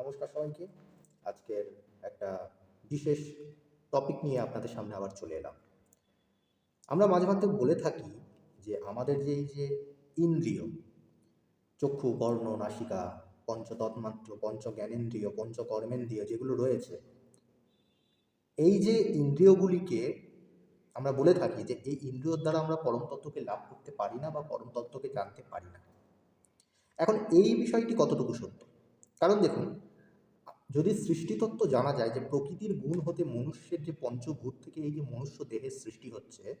নমস্কার সবাইকে। আজকের একটা বিশেষ টপিক নিয়ে আপনাদের সামনে আবার চলে এলাম। আমরা মাঝে মাঝে বলে থাকি যে আমাদের যে এই যে ইন্দ্রিয়, চক্ষু কর্ণ নাসিকা পঞ্চ জ্ঞানেন্দ্রিয় পঞ্চ কর্মেন্দ্রিয় যেগুলো রয়েছে, এই যে ইন্দ্রিয়গুলিকে আমরা বলে থাকি যে এই ইন্দ্রিয়র দ্বারা আমরা পরম তত্ত্বকে লাভ করতে পারি না বা পরম তত্ত্বকে জানতে পারি না। এখন এই বিষয়টি কতটুকু সত্য? কারণ দেখুন যদি সৃষ্টিতত্ত্ব জানা যায় যে প্রকৃতির গুণ হতে মনুষ্যের যে পঞ্চভূত থেকে এই যে মনুষ্য দেহের সৃষ্টি হচ্ছে,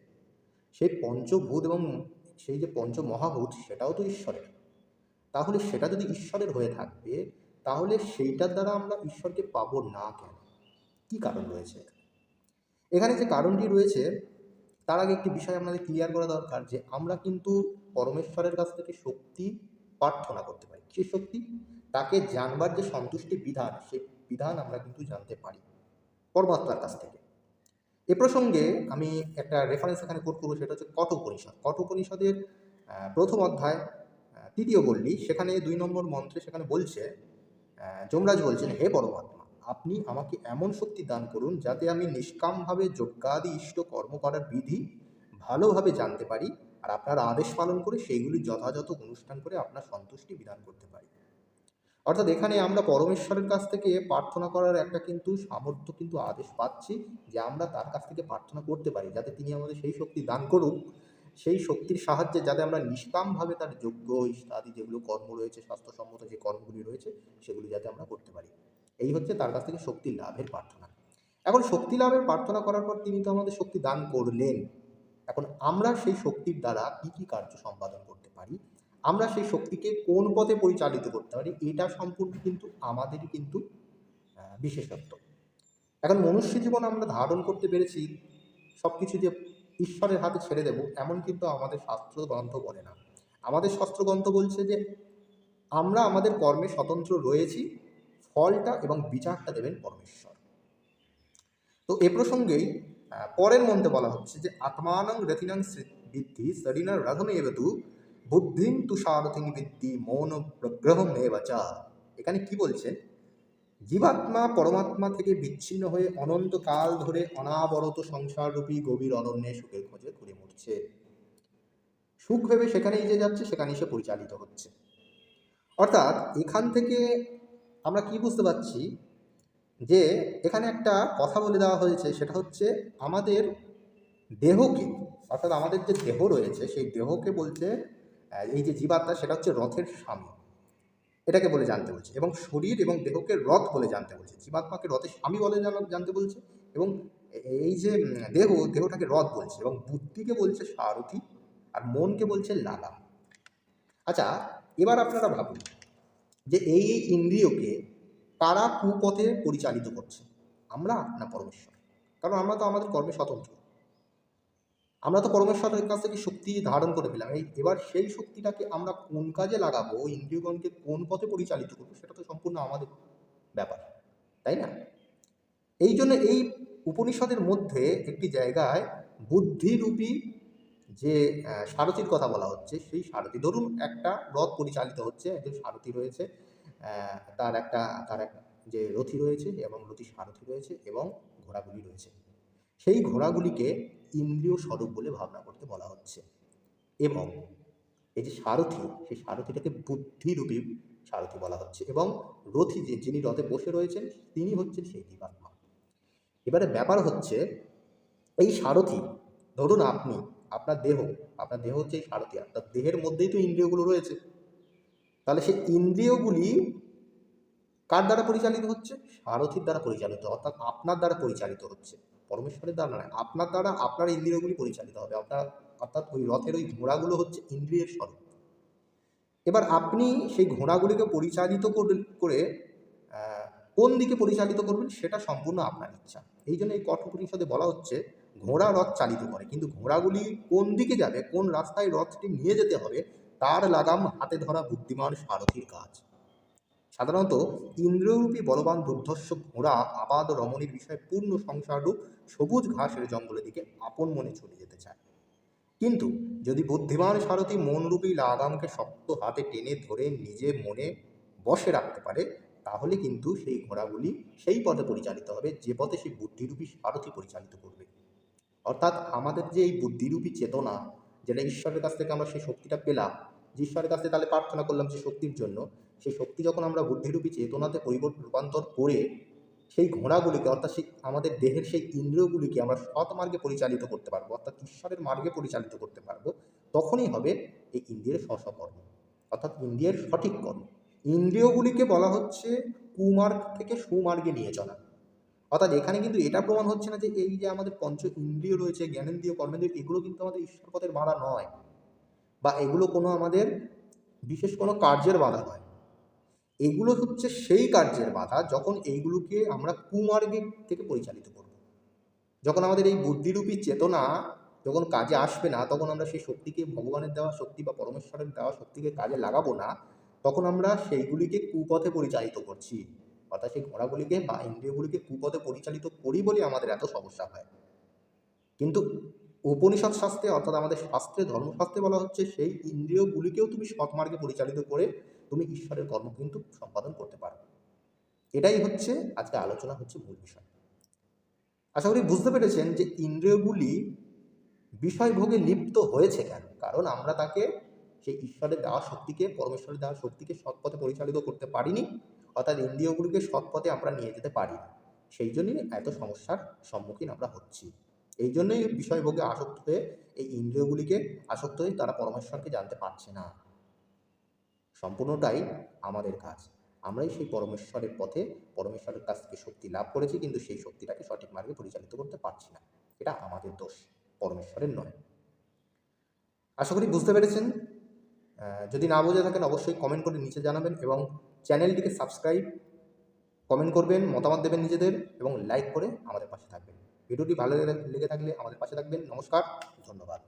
সেই পঞ্চভূত এবং সেই যে পঞ্চ মহাভূত সেটাও তো ঈশ্বরের। তাহলে সেটা যদি ঈশ্বরের হয়ে থাকবে, তাহলে সেইটার দ্বারা আমরা ঈশ্বরকে পাবো না কেন? কি কারণ রয়েছে এখানে? যে কারণটি রয়েছে, তার আগে একটি বিষয় আমাদের ক্লিয়ার করা দরকার যে আমরা কিন্তু পরমেশ্বরের কাছ থেকে শক্তি প্রার্থনা করতে পারি। সে শক্তি তাকে জানবার যে সন্তুষ্টি বিধান সেই বিধান আমরা কিন্তু জানতে পারি পরমাত্মার কাছ থেকে। এ প্রসঙ্গে আমি একটা রেফারেন্স এখানে কোট করব, সেটা হচ্ছে কঠোপনিষদ। কঠোপনিষদের প্রথম অধ্যায় তৃতীয় বললি সেখানে দুই নম্বর মন্ত্রে সেখানে বলছে যমরাজ বলছেন, হে পরমাত্মা, আপনি আমাকে এমন শক্তি দান করুন যাতে আমি নিষ্কামভাবে যজ্ঞাদি ইষ্ট কর্ম করার বিধি ভালোভাবে জানতে পারি আর আপনার আদেশ পালন করে সেইগুলি যথাযথ অনুষ্ঠান করে আপনার সন্তুষ্টি বিধান করতে পারি। অর্থাৎ এখানে আমরা পরমেশ্বরের কাছ থেকে প্রার্থনা করার একটা কিন্তু সামর্থ্য কিন্তু আদেশ পাচ্ছি যে আমরা তার কাছ থেকে প্রার্থনা করতে পারি, যাতে তিনি আমাদের সেই শক্তি দান করুক। সেই শক্তির সাহায্যে যাতে আমরা নিষ্কামভাবে তার যোগ্য ইত্যাদি যেগুলো কর্ম রয়েছে, স্বাস্থ্যসম্মত যে কর্মগুলি রয়েছে, সেগুলি যাতে আমরা করতে পারি। এই হচ্ছে তার কাছ থেকে শক্তি লাভের প্রার্থনা। এখন শক্তি লাভের প্রার্থনা করার পর তিনি তো আমাদের শক্তি দান করলেন। এখন আমরা সেই শক্তির দ্বারা কী কী কার্য সম্পাদন করতে পারি? আমরা সেই শক্তিকে কোন পথে পরিচালিত করতে পারি? এটা সম্পূর্ণ কিন্তু আমাদেরই কিন্তু বিশেষত্ব। এখন মনুষ্য জীবন আমরা ধারণ করতে পেরেছি সব কিছু যে ঈশ্বরের হাতে ছেড়ে দেব, এমন কিন্তু আমাদের শাস্ত্র গ্রন্থ বলে না। আমাদের শাস্ত্র গ্রন্থ বলছে যে, আমরা আমাদের কর্মে স্বতন্ত্র রয়েছি, ফলটা এবং বিচারটা দেবেন পরমেশ্বর। তো এ প্রসঙ্গেই পরের মন্ত্রে বলা হচ্ছে যে, আত্মানং রথিনাং বৃদ্ধি শরীর রথমে এবেতু বুদ্ধিং তুষারথিং বিদ্ধি মৌন প্রগ্রহম এবাচা এখানে কি বলছেন জীবাত্মা পরমাত্মা থেকে বিচ্ছিন্ন হয়ে অনন্তকাল ধরে অনাবরত সংসাররূপী গভীর অরণ্যে সুখের খোঁজে ঘুরে মরছে। সুখ ভেবে সেখানেই যে যাচ্ছে, সেখানেই সে পরিচালিত হচ্ছে। অর্থাৎ এখান থেকে আমরা কি বুঝতে পারছি? যে এখানে একটা কথা বলে দেওয়া হয়েছে, সেটা হচ্ছে আমাদের দেহকে, অর্থাৎ আমাদের যে দেহ রয়েছে, সেই দেহকে বলছে এই যে জীবাত্মা, সেটা হচ্ছে রথের স্বামী। এটাকে বলে জানতে বলছে। এবং শরীর এবং দেহকে রথ বলে জানতে বলছে। জীবাত্মাকে রথের স্বামী বলে জানা- জানতে বলছে। এবং এই যে দেহ, দেহটাকে রথ বলছে। এবং বুদ্ধিকে বলছে সারথি, আর মনকে বলছে লাগাম আচ্ছা এবার আপনারা ভাবুন যে এই ইন্দ্রিয়কে কারা কুপথে পরিচালিত করছে। আমরা না পরমেশ্বর? কারণ আমরা তো আমাদের কর্মে স্বতন্ত্র। আমরা তো পরমেশ্বরের কাছ থেকে শক্তি ধারণ করে পেলাম এই এবার সেই শক্তিটাকে আমরা কোন কাজে লাগাবো, ইন্দ্রিয়গণকে কোন পথে পরিচালিত করব, সেটা তো সম্পূর্ণ আমাদের ব্যাপার, তাই না? এই জন্য এই উপনিষদের মধ্যে একটি জায়গায় বুদ্ধিরূপী যে সারথির কথা বলা হচ্ছে, সেই সারথি, ধরুন একটা রথ পরিচালিত হচ্ছে, একজন সারথি রয়েছে তার একটা, তার এক যে রথি রয়েছে এবং রথি সারথি রয়েছে এবং ঘোড়াগুলি রয়েছে। সেই ঘোড়াগুলিকে ইন্দ্রিয় স্বরূপ বলে ভাবনা করতে বলা হচ্ছে। এবং এই যে সারথি, সেই সারথিটাকে বুদ্ধিরূপী সারথি বলা হচ্ছে এবং রথি যে, যিনি রথে বসে রয়েছেন, তিনি হচ্ছেন সেই জীবাত্মা। এবারে ব্যাপার হচ্ছে, এই সারথি, ধরুন আপনি, আপনার দেহ আপনার দেহ হচ্ছে এই সারথি, আপনার দেহের মধ্যেই তো ইন্দ্রিয়গুলো রয়েছে। তাহলে সেই ইন্দ্রিয়গুলি কার দ্বারা পরিচালিত হচ্ছে? সারথির দ্বারা পরিচালিত, অর্থাৎ আপনার দ্বারা পরিচালিত হচ্ছে। পরমেশ্বরের দ্বারা নয়, আপনার দ্বারা আপনার ইন্দ্রিয়গুলি পরিচালিত হবে। আপনার, অর্থাৎ ওই রথের ওই ঘোড়াগুলো হচ্ছে ইন্দ্রিয়ের স্বরূপ। এবার আপনি সেই ঘোড়াগুলিকে পরিচালিত করে- কোন দিকে পরিচালিত করবেন সেটা সম্পূর্ণ আপনার ইচ্ছা। এই জন্য এই কঠোপনিষদে বলা হচ্ছে, ঘোড়া রথ চালিত করে। কিন্তু ঘোড়াগুলি কোন দিকে যাবে, কোন রাস্তায় রথটি নিয়ে যেতে হবে তার লাগাম হাতে ধরা বুদ্ধিমান সারথীর কাজ। সাধারণত ইন্দ্ররূপী বলবান দুর্ধর্ষ ঘোড়া আবাদ রমণীর বিষয়ে পূর্ণ সংসাররূপ সবুজ ঘাসের জঙ্গলের দিকে আপন মনে চলে যেতে চায়। কিন্তু যদি বুদ্ধিমান সারথী মনরূপী লাগামকে শক্ত হাতে টেনে ধরে নিজে মনে বসে রাখতে পারে, তাহলে কিন্তু সেই ঘোড়াগুলি সেই পথে পরিচালিত হবে, যে পথে সেই বুদ্ধিরূপী সারথি পরিচালিত করবে। অর্থাৎ আমাদের যে এই বুদ্ধিরূপী চেতনা যেটা ঈশ্বরের কাছ থেকে আমরা সেই শক্তিটা পেলাম, যে ঈশ্বরের কাছ তাহলে প্রার্থনা করলাম সেই শক্তির জন্য, সেই শক্তি যখন আমরা বুদ্ধিরূপী চেতনাতে পরিবর্তন রূপান্তর করে সেই ঘোড়াগুলিকে, অর্থাৎ সেই আমাদের দেহের সেই ইন্দ্রিয়গুলিকে আমরা সৎ মার্গে পরিচালিত করতে পারব, অর্থাৎ ঈশ্বরের মার্গে পরিচালিত করতে পারব, তখনই হবে এই ইন্দ্রিয়ের স্বস্বকর্ম অর্থাৎ ইন্দ্রিয়ের সঠিক কর্ম। ইন্দ্রিয়গুলিকে বলা হচ্ছে কুমার্গ থেকে সুমার্গে নিয়ে চলা। অর্থাৎ এখানে কিন্তু এটা প্রমাণ হচ্ছে না যে এই যে আমাদের পঞ্চ ইন্দ্রিয় রয়েছে, জ্ঞানেন্দ্রিয়, কর্মেন্দ্রিয়, এগুলো কিন্তু আমাদের ঈশ্বর পথের বাধা নয়। বা এগুলো কোনো আমাদের বিশেষ কোনো কার্যের বাধা নয়। এগুলো হচ্ছে সেই কার্যের বাধা যখন এইগুলোকে আমরা কুমার্গে থেকে পরিচালিত করব। যখন আমাদের এই বুদ্ধিরূপী চেতনা যখন কাজে আসবে না, তখন আমরা সেই শক্তিকে ভগবানের দেওয়া শক্তি বা পরমেশ্বরের দেওয়া শক্তিকে কাজে লাগাবো না, তখন আমরা সেইগুলিকে কুপথে পরিচালিত করছি। অর্থাৎ সেই ঘোড়াগুলিকে বা ইন্দ্রিয়গুলিকে কুপথে পরিচালিত করি বলে আমাদের এত সমস্যা হয়। কিন্তু উপনিষদ শাস্ত্রে অর্থাৎ আমাদের শাস্ত্রে, ধর্মশাস্ত্রে বলা হচ্ছে সেই ইন্দ্রিয়গুলিকেও তুমি সৎমার্গে পরিচালিত করে তুমি ঈশ্বরের কর্ম কিন্তু সম্পাদন করতে পারো। এটাই হচ্ছে আজকে আলোচনা হচ্ছে মূল বিষয়। আশা করি বুঝতে পেরেছেন যে ইন্দ্রিয়গুলি বিষয়ভোগে লিপ্ত হয়েছে কেন? কারণ আমরা তাকে সেই ঈশ্বরের দেওয়া শক্তিকে, পরমেশ্বরের দেওয়া শক্তিকে সৎপথে পরিচালিত করতে পারিনি। অর্থাৎ ইন্দ্রিয়গুলিকে সৎপথে আমরা নিয়ে যেতে পারি সেই জন্যই এত সমস্যার সম্মুখীন আমরা হচ্ছি। এই জন্যই বিষয়ভোগে আসক্ত হয়ে এই ইন্দ্রিয়গুলিকে আসক্ত হয়ে তারা পরমেশ্বরকে জানতে পারছে না। সম্পূর্ণটাই আমাদের কাজ। আমরাই সেই পরমেশ্বরের পথে, পরমেশ্বরের কাছ থেকে শক্তি লাভ করেছি, কিন্তু সেই শক্তিটাকে সঠিক মার্গে পরিচালিত করতে পারছি না। এটা আমাদের দোষ, পরমেশ্বরের নয়। আশা করি বুঝতে পেরেছেন যদি না বোঝা থাকেন, অবশ্যই কমেন্ট করে নিচে জানাবেন এবং চ্যানেলটিকে সাবস্ক্রাইব কমেন্ট করবেন, মতামত দেবেন নিজেদের এবং লাইক করে আমাদের পাশে থাকবেন। ভিডিওটি ভালো লেগে থাকলে আমাদের পাশে থাকবেন। নমস্কার, ধন্যবাদ।